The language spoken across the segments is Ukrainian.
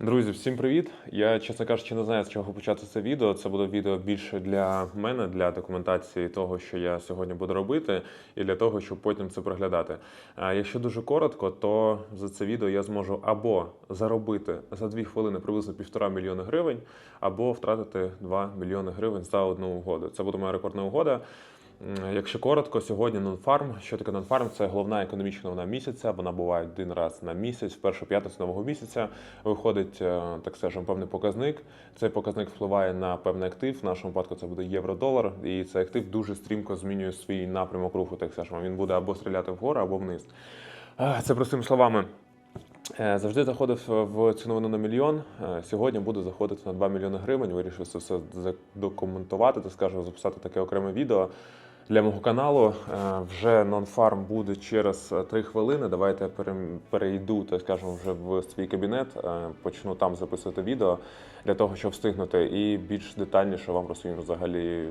Друзі, всім привіт! Я, чесно кажучи, не знаю, з чого почати це відео. Це буде відео більше для мене, для документації того, що я сьогодні буду робити, і для того, щоб потім це проглядати. А якщо дуже коротко, то за це відео я зможу або заробити за дві хвилини приблизно півтора мільйони гривень, або втратити 2 мільйони гривень за одну угоду. Це буде моя рекордна угода. Якщо коротко, сьогодні нонфарм. Що таке нонфарм? Це головна економічна новина місяця. Вона буває один раз на місяць, в першу п'ятницю нового місяця. Виходить, е, так скажемо, певний показник. Цей показник впливає на певний актив. В нашому випадку це буде євро-долар, і цей актив дуже стрімко змінює свій напрямок руху. Так скажемо, він буде або стріляти вгору, або вниз. А, Це простими словами. Е, Завжди заходив в цю новину на мільйон. Е, Сьогодні буду заходити на 2 мільйони гривень. Вирішив це все задокументувати, так скажемо, записати таке окреме відео для мого каналу. Е, Вже нонфарм буде через 3 хвилини. Давайте перейду, так скажемо, вже в свій кабінет. е, Почну там записувати відео для того, щоб встигнути, і більш детальніше вам розповім взагалі е,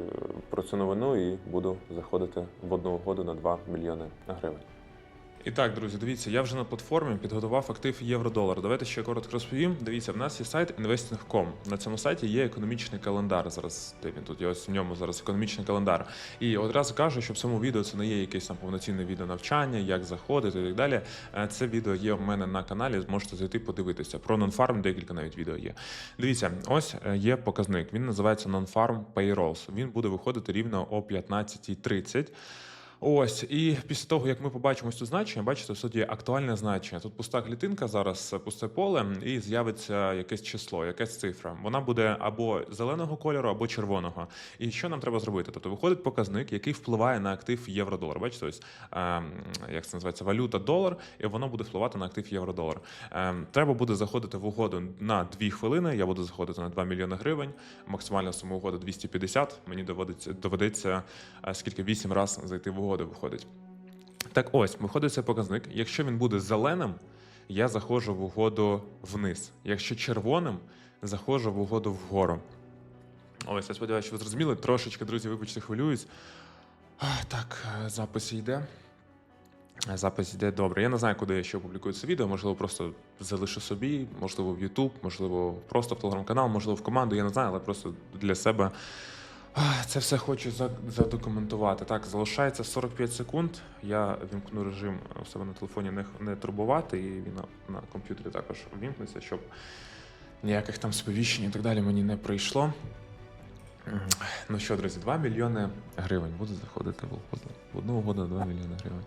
про цю новину і буду заходити в одну угоду на 2 мільйони гривень. І так, друзі, дивіться, я вже на платформі підготував актив євро-долар. Давайте ще коротко розповім. Дивіться, в нас є сайт investing.com. На цьому сайті є економічний календар. Зараз де він тут? є ось в ньому зараз економічний календар. І одразу кажу, що в цьому відео це не є якесь там повноцінне відео навчання, як заходити і так далі. Е, Це відео є в мене на каналі. Зможете зайти подивитися. Про нонфарм декілька навіть відео є. Дивіться, ось е, є показник. Він називається Non-Farm Payrolls. Він буде виходити рівно о 15.30. Ось, і після того, як ми побачимо це значення, бачите, тут є актуальне значення. Тут пуста клітинка, зараз пусте поле, і з'явиться якесь число, якась цифра. Вона буде або зеленого кольору, або червоного. І що нам треба зробити? Тобто виходить показник, який впливає на актив євро-долар. Бачите, ось ем, як це називається валюта долар, і воно буде впливати на актив євро-долар. Ем, треба буде заходити в угоду на 2 хвилини. Я буду заходити на 2 мільйони гривень. Максимальна сума угоди 250. Мені доводиться доведеться е, скільки 8 разів зайти в угоду виходить. Так ось, виходить цей показник. Якщо він буде зеленим, я заходжу в угоду вниз. Якщо червоним, заходжу в угоду вгору. Ось, я сподіваюся, що ви зрозуміли. Трошечки, друзі, вибачте, хвилююсь. Так, е, запис йде. Запис йде добре. Я не знаю, куди я ще опублікую це відео. Можливо, просто залишу собі, можливо, в YouTube, можливо, просто в телеграм-канал, можливо, в команду. Я не знаю, але просто для себе це все хочу задокументувати. Так, залишається 45 секунд. Я вімкну режим у себе на телефоні не, не турбувати, і він на, на комп'ютері також вімкнеться, щоб ніяких там сповіщень і так далі мені не прийшло. Ну що, друзі, 2 мільйони гривень. Буду заходити. В одну угоду 2 мільйони гривень.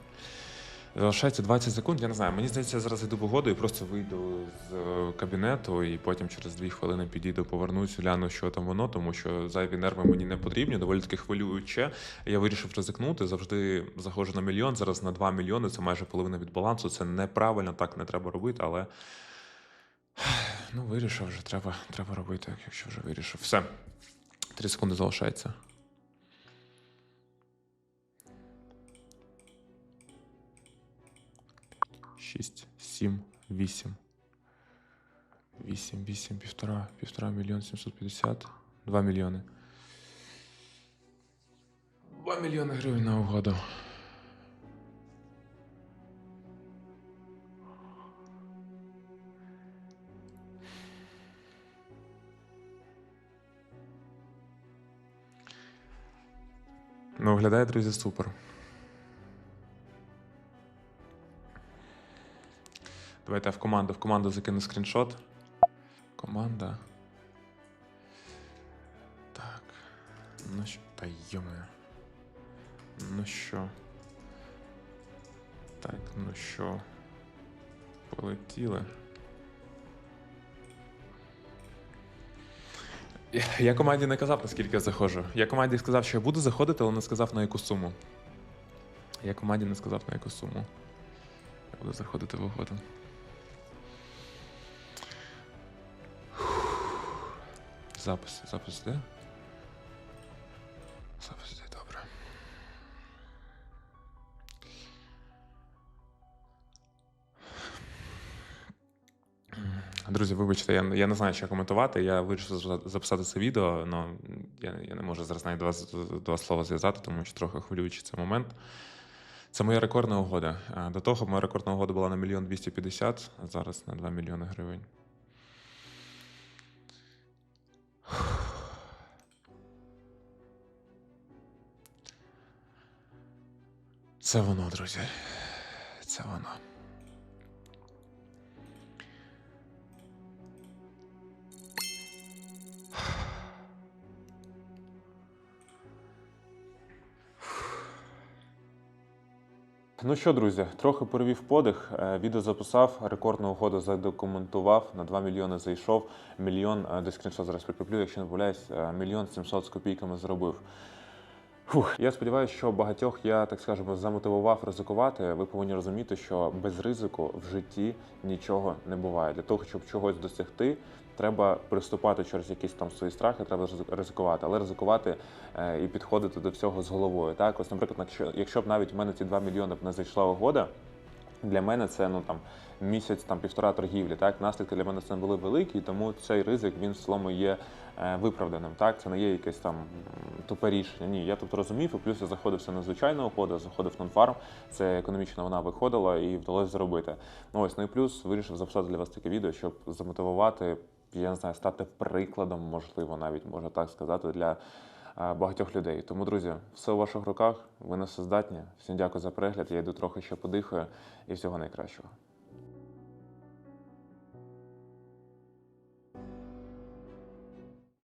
Залишається 20 секунд. Я не знаю. Мені здається, я зараз йду в угоду і просто вийду з е, кабінету, і потім через 2 хвилини підійду, повернусь, гляну, що там воно, тому що зайві нерви мені не потрібні, доволі таки хвилююче. Я вирішив ризикнути. Завжди заходжу на мільйон. Зараз на 2 мільйони. Це майже половина від балансу. Це неправильно, так не треба робити, але. Ну, вирішив вже, треба, треба робити, якщо вже вирішив. Все. 3 секунди залишається. Шість, сім, вісім. Вісім, вісім, півтора, півтора мільйон сімсот п'ятдесят. Два мільйони. Два мільйони гривень на угоду. Ну, виглядає, друзі, супер. Давайте я в команду. В команду закину скріншот. Команда. Так. Ну що. Та йоме. Ну що. Так, ну що. Полетіли. Я- команді не казав, наскільки я заходжу. Я команді сказав, що я буду заходити, але не сказав на яку суму. Я команді не сказав на яку суму. Я буду заходити в Запис, запис де? Запис де, добре. Друзі, вибачте, я, я не знаю, що коментувати. Я вирішив записати це відео, але я, я не можу зараз навіть два, два слова зв'язати, тому що трохи хвилюючий цей момент. Це моя рекордна угода. До того моя рекордна угода була на мільйон 250, а зараз на 2 мільйони гривень. Це воно, друзі. Це воно. Ну що, друзі, трохи перевів подих. е, Відео записав, рекордну угоду задокументував. На 2 мільйони зайшов. Мільйон, е, десь скріншот зараз прикріплю, якщо не помиляюсь, е, мільйон 700 з копійками зробив. Фух, я сподіваюся, що багатьох я так скажемо замотивував ризикувати. Ви повинні розуміти, що без ризику в житті нічого не буває. Для того, щоб чогось досягти, треба приступати через якісь там свої страхи, треба ризикувати, але ризикувати е, і підходити до всього з головою. Так, ось, наприклад, якщо, б навіть в мене ці 2 мільйони б не зайшла угода, для мене це ну там місяць, там півтора торгівлі. Так, наслідки для мене це не були великі, тому цей ризик він в цілому є е, виправданим. Так, це не є якесь там тупе рішення. Ні, я тут розумів, і плюс я заходився на звичайну угоду, заходив в нонфарм. Це економічно вона виходила і вдалося зробити. Ну ось ну і плюс вирішив записати для вас таке відео, щоб замотивувати. Я не знаю, стати прикладом, можливо, навіть можна так сказати, для багатьох людей. Тому, друзі, все у ваших руках. Ви нас здатні. Всім дякую за перегляд. Я йду трохи ще подихаю і всього найкращого.